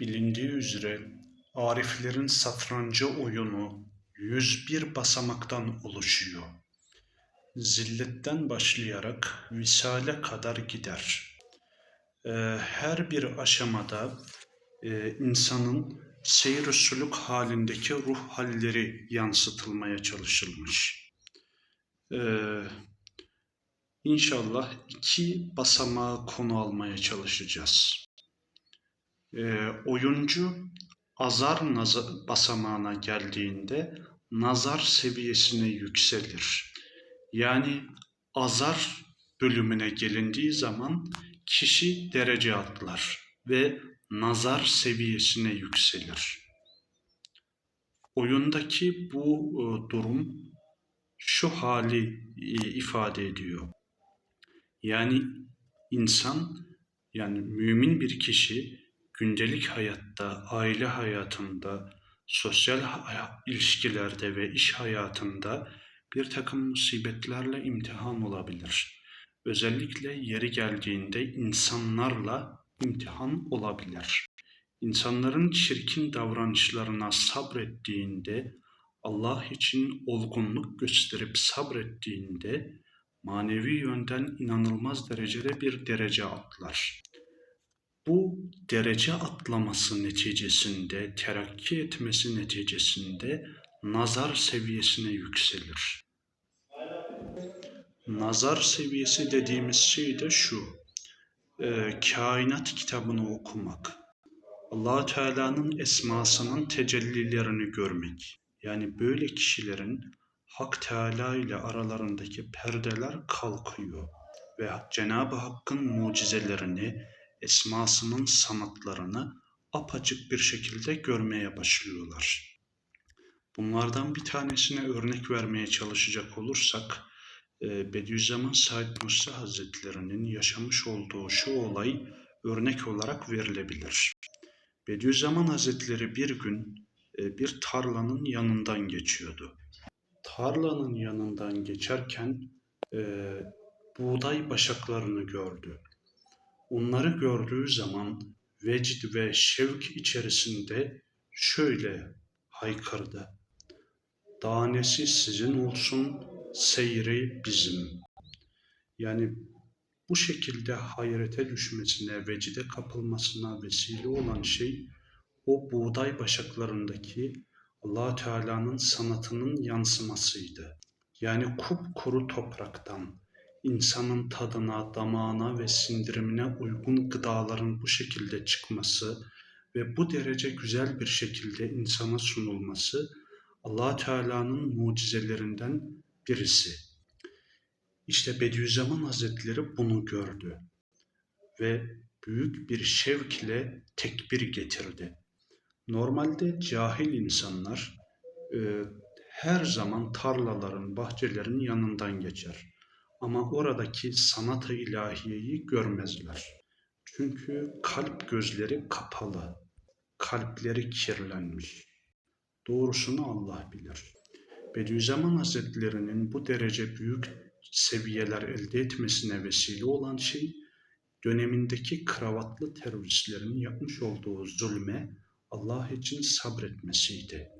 Bilindiği üzere Ariflerin satrancı oyunu 101 basamaktan oluşuyor. Zilletten başlayarak visale kadar gider. Ee, her bir aşamada e, insanın seyr sülük halindeki ruh halleri yansıtılmaya çalışılmış. Ee, İnşallah iki basamağı konu almaya çalışacağız. Ee, oyuncu azar basamağına geldiğinde nazar seviyesine yükselir. Yani azar bölümüne gelindiği zaman kişi derece atlar ve nazar seviyesine yükselir. Oyundaki bu e, durum şu hali e, ifade ediyor. Yani insan yani mümin bir kişi gündelik hayatta, aile hayatında, sosyal ilişkilerde ve iş hayatında bir takım musibetlerle imtihan olabilir. Özellikle yeri geldiğinde insanlarla imtihan olabilir. İnsanların çirkin davranışlarına sabrettiğinde, Allah için olgunluk gösterip sabrettiğinde manevi yönden inanılmaz derecede bir derece atlar. Bu derece atlaması neticesinde, terakki etmesi neticesinde nazar seviyesine yükselir. Nazar seviyesi dediğimiz şey de şu, e, kainat kitabını okumak, allah Teala'nın esmasının tecellilerini görmek. Yani böyle kişilerin Hak Teala ile aralarındaki perdeler kalkıyor ve Cenab-ı Hakk'ın mucizelerini, esmasının sanatlarını apaçık bir şekilde görmeye başlıyorlar. Bunlardan bir tanesine örnek vermeye çalışacak olursak, e, Bediüzzaman Said Nursi Hazretleri'nin yaşamış olduğu şu olay örnek olarak verilebilir. Bediüzzaman Hazretleri bir gün e, bir tarlanın yanından geçiyordu. Tarlanın yanından geçerken e, buğday başaklarını gördü. Onları gördüğü zaman vecd ve şevk içerisinde şöyle haykırdı. Danesi sizin olsun, seyri bizim. Yani bu şekilde hayrete düşmesine, vecide kapılmasına vesile olan şey o buğday başaklarındaki allah Teala'nın sanatının yansımasıydı. Yani kupkuru topraktan insanın tadına, damağına ve sindirimine uygun gıdaların bu şekilde çıkması ve bu derece güzel bir şekilde insana sunulması allah Teala'nın mucizelerinden birisi. İşte Bediüzzaman Hazretleri bunu gördü ve büyük bir şevkle tekbir getirdi. Normalde cahil insanlar e, her zaman tarlaların, bahçelerin yanından geçer. Ama oradaki sanat-ı ilahiyeyi görmezler. Çünkü kalp gözleri kapalı, kalpleri kirlenmiş. Doğrusunu Allah bilir. Bediüzzaman Hazretleri'nin bu derece büyük seviyeler elde etmesine vesile olan şey, dönemindeki kravatlı teröristlerin yapmış olduğu zulme Allah için sabretmesiydi.